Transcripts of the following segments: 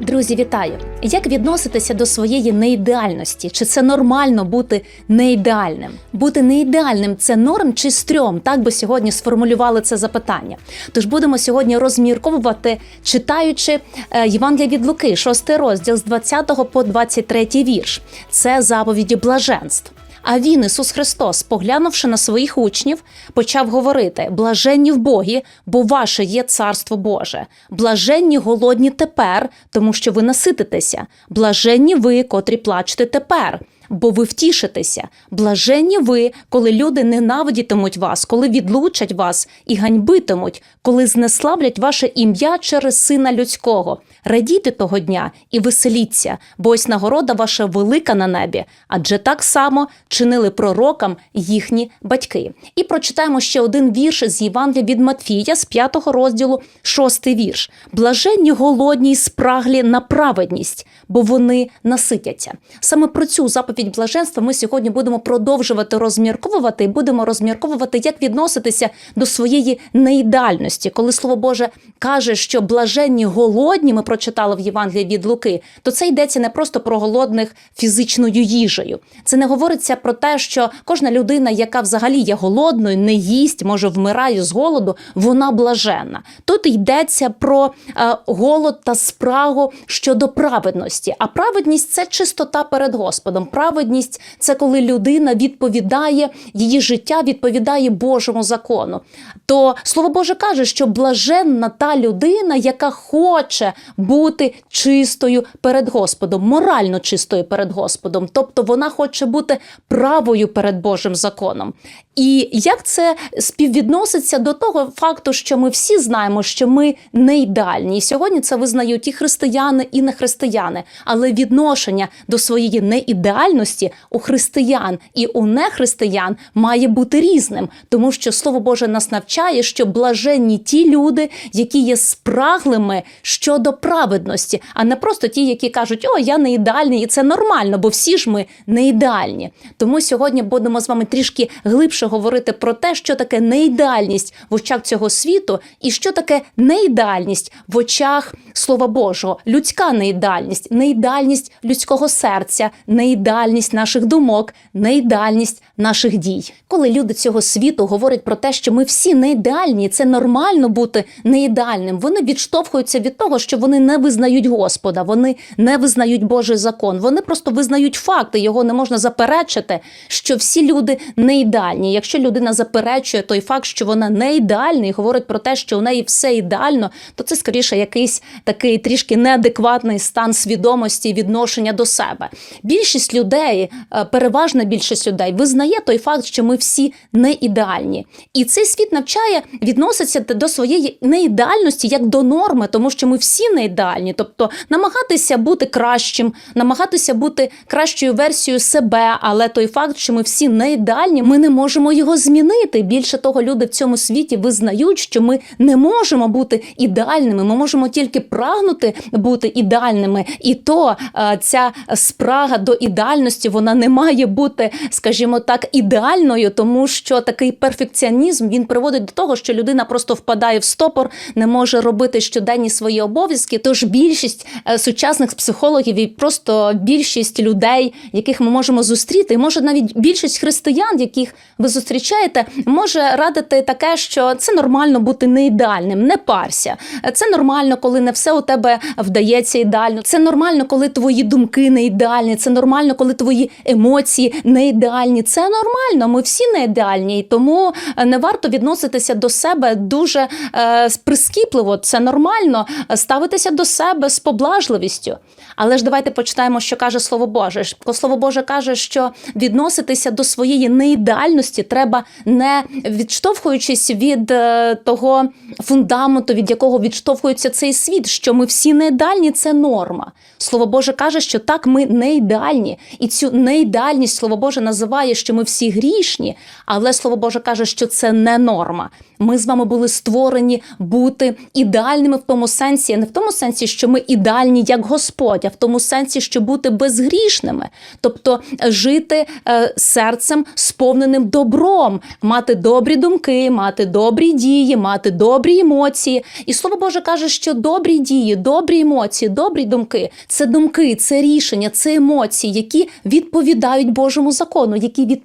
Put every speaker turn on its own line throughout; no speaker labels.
Друзі, вітаю! Як відноситися до своєї неідеальності? Чи це нормально бути неідеальним? Бути неідеальним це норм чи стрьом? Так би сьогодні сформулювали це запитання. Тож будемо сьогодні розмірковувати, читаючи е, Євангелія від Луки, 6 розділ з 20 по 23 вірш. Це заповіді блаженств. А він, Ісус Христос, поглянувши на своїх учнів, почав говорити: блаженні в Богі, бо ваше є царство Боже. Блаженні голодні тепер, тому що ви насититеся. Блаженні ви, котрі плачете тепер. Бо ви втішитеся, блаженні ви, коли люди ненавидітимуть вас, коли відлучать вас і ганьбитимуть, коли знеславлять ваше ім'я через сина людського. Радійте того дня і веселіться, бо ось нагорода ваша велика на небі, адже так само чинили пророкам їхні батьки. І прочитаємо ще один вірш з Євангелія від Матфія з 5 розділу, 6 вірш. Блаженні голодні й спраглі на праведність, бо вони наситяться. Саме про цю заповідь блаженства ми сьогодні будемо продовжувати розмірковувати і будемо розмірковувати, як відноситися до своєї неідеальності. Коли слово Боже каже, що блаженні голодні, ми прочитали в Євангелії від Луки, то це йдеться не просто про голодних фізичною їжею. Це не говориться про те, що кожна людина, яка взагалі є голодною, не їсть, може вмирає з голоду, вона блаженна. Тут йдеться про е, голод та спрагу щодо праведності. А праведність це чистота перед Господом. Праведність це коли людина відповідає, її життя відповідає Божому закону. То слово Боже каже, що блаженна та людина, яка хоче бути чистою перед Господом, морально чистою перед Господом. Тобто вона хоче бути правою перед Божим законом. І як це співвідноситься до того факту, що ми всі знаємо, що ми не ідеальні. І сьогодні це визнають і християни, і не християни. Але відношення до своєї неідеальності у християн і у нехристиян має бути різним, тому що слово Боже нас навчає, що блаженні ті люди, які є спраглими щодо праведності, а не просто ті, які кажуть, о, я не ідеальний, і це нормально, бо всі ж ми не ідеальні. Тому сьогодні будемо з вами трішки глибше говорити про те, що таке неідеальність в очах цього світу, і що таке неідеальність в очах Слова Божого, людська неідеальність, неідеальність людського серця, неідеальність наших думок, неідеальність наших дій. Коли люди цього світу говорять про те, що ми всі не ідеальні, це нормально бути неідеальним. Вони відштовхуються від того, що вони не визнають Господа, вони не визнають Божий закон. Вони просто визнають факти, його не можна заперечити, що всі люди не ідеальні. Якщо людина заперечує той факт, що вона не ідеальна, і говорить про те, що у неї все ідеально, то це скоріше якийсь такий трішки неадекватний стан свідомості і відношення до себе. Більшість людей, е, переважна більшість людей, визнає той факт, що ми всі не ідеальні. І цей світ навчає відноситися до своєї неідеальності як до норми, тому що ми всі не ідеальні. Тобто намагатися бути кращим, намагатися бути кращою версією себе, але той факт, що ми всі не ідеальні, ми не можемо його змінити. Більше того, люди в цьому світі визнають, що ми не можемо бути ідеальними. Ми можемо тільки прагнути бути ідеальними, і то е, ця спрага до ідеальності вона не має бути, скажімо так, ідеальною, тому що такий перфекціонізм він приводить до того, що людина просто впадає в стопор, не може робити щоденні свої обов'язки. Тож більшість е, сучасних психологів і просто більшість людей, яких ми можемо зустріти, може навіть більшість християн, яких ви зустрічаєте, може радити таке, що це нормально бути не ідеальним, не парся. Це нормально, коли не все у тебе вдається ідеально. Це нормально, коли твої думки не ідеальні. Це нормально, коли твої емоції не ідеальні. Це нормально. Ми всі не ідеальні, і тому е, не варто відноситися до себе дуже е, прискіпливо. Це нормально ставитися до себе з поблажливістю. Але ж давайте почитаємо, що каже Слово Боже. Слово Боже каже, що відноситися до своєї неідеальності треба не відштовхуючись від е, того фундаменту, від якого відштовхується цей світ, що ми всі не ідеальні, це норма. Слово Боже каже, що так ми не ідеальні, і цю неідеальність Слово Боже називає, що що ми всі грішні, але слово Боже каже, що це не норма. Ми з вами були створені бути ідеальними в тому сенсі, не в тому сенсі, що ми ідеальні як Господь, а в тому сенсі, що бути безгрішними, тобто жити е, серцем сповненим добром, мати добрі думки, мати добрі дії, мати добрі емоції. І слово Боже каже, що добрі дії, добрі емоції, добрі думки це думки, це рішення, це емоції, які відповідають Божому закону, які відповідають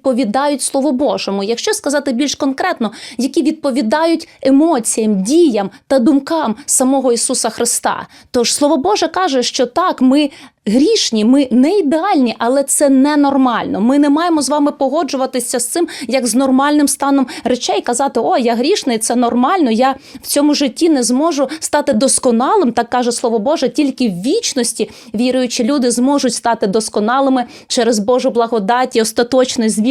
Слову Божому. Якщо сказати більш конкретно, які відповідають емоціям, діям та думкам самого Ісуса Христа. Тож Слово Боже каже, що так, ми грішні, ми не ідеальні, але це ненормально. Ми не маємо з вами погоджуватися з цим як з нормальним станом речей. Казати, о, я грішний, це нормально. Я в цьому житті не зможу стати досконалим. Так каже Слово Боже, тільки в вічності віруючі люди зможуть стати досконалими через Божу благодать і остаточне звільнення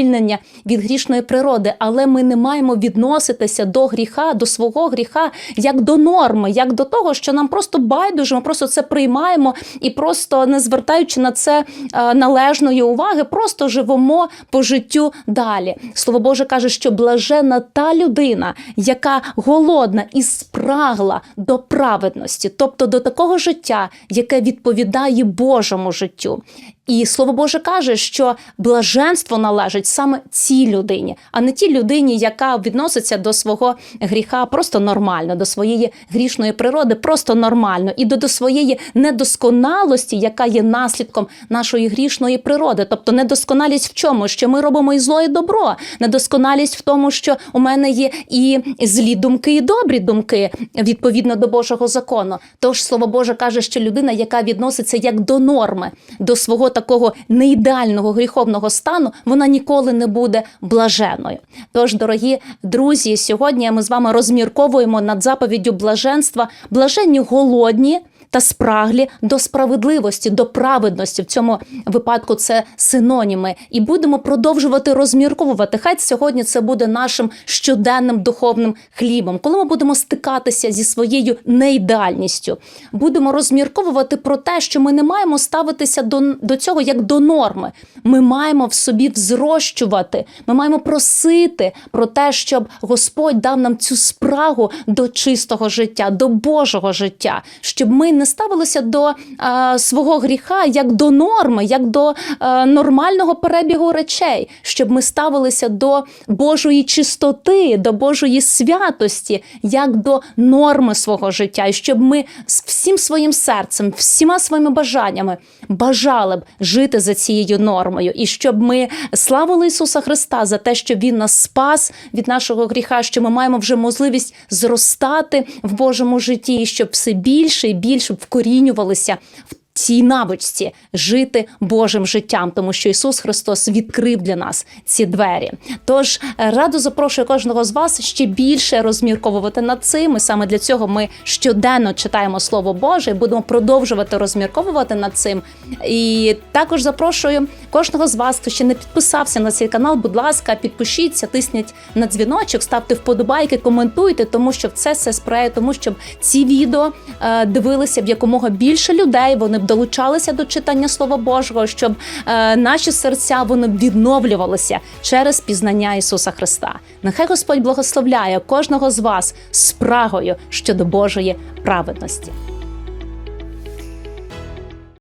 від грішної природи. Але ми не маємо відноситися до гріха, до свого гріха, як до норми, як до того, що нам просто байдуже, ми просто це приймаємо і просто не звертаючи на це е, належної уваги, просто живемо по життю далі. Слово Боже каже, що блажена та людина, яка голодна і спрагла до праведності, тобто до такого життя, яке відповідає Божому життю. І слово Боже каже, що блаженство належить саме цій людині, а не тій людині, яка відноситься до свого гріха просто нормально, до своєї грішної природи, просто нормально, і до, до своєї недосконалості, яка є наслідком нашої грішної природи. Тобто недосконалість в чому? Що ми робимо і зло, і добро, недосконалість в тому, що у мене є і злі думки, і добрі думки відповідно до Божого закону. Тож слово Боже каже, що людина, яка відноситься як до норми, до свого такого неідеального гріховного стану, вона ніколи не буде блаженою. Тож, дорогі друзі, сьогодні ми з вами розмірковуємо над заповіддю блаженства, блаженні голодні. Та спраглі до справедливості, до праведності в цьому випадку це синоніми, і будемо продовжувати розмірковувати. Хай сьогодні це буде нашим щоденним духовним хлібом. Коли ми будемо стикатися зі своєю неідеальністю, будемо розмірковувати про те, що ми не маємо ставитися до, до цього як до норми. Ми маємо в собі взрощувати, ми маємо просити про те, щоб Господь дав нам цю спрагу до чистого життя, до Божого життя, щоб ми не ставилися до е, свого гріха як до норми, як до е, нормального перебігу речей, щоб ми ставилися до Божої чистоти, до Божої святості, як до норми свого життя, і щоб ми з всім своїм серцем, всіма своїми бажаннями бажали б жити за цією нормою, і щоб ми славили Ісуса Христа за те, що Він нас спас від нашого гріха, що ми маємо вже можливість зростати в Божому житті, і щоб все більше і більше вкорінювалися в цій навичці жити Божим життям, тому що Ісус Христос відкрив для нас ці двері. Тож е, радо запрошую кожного з вас ще більше розмірковувати над цим. І саме для цього ми щоденно читаємо Слово Боже і будемо продовжувати розмірковувати над цим. І також запрошую кожного з вас, хто ще не підписався на цей канал. Будь ласка, підпишіться, тисніть на дзвіночок, ставте вподобайки, коментуйте, тому що це все сприяє тому, щоб ці відео е, дивилися б якомога більше людей. Вони долучалися до читання Слова Божого, щоб е, наші серця вони відновлювалися через пізнання Ісуса Христа. Нехай Господь благословляє кожного з вас спрагою щодо Божої праведності.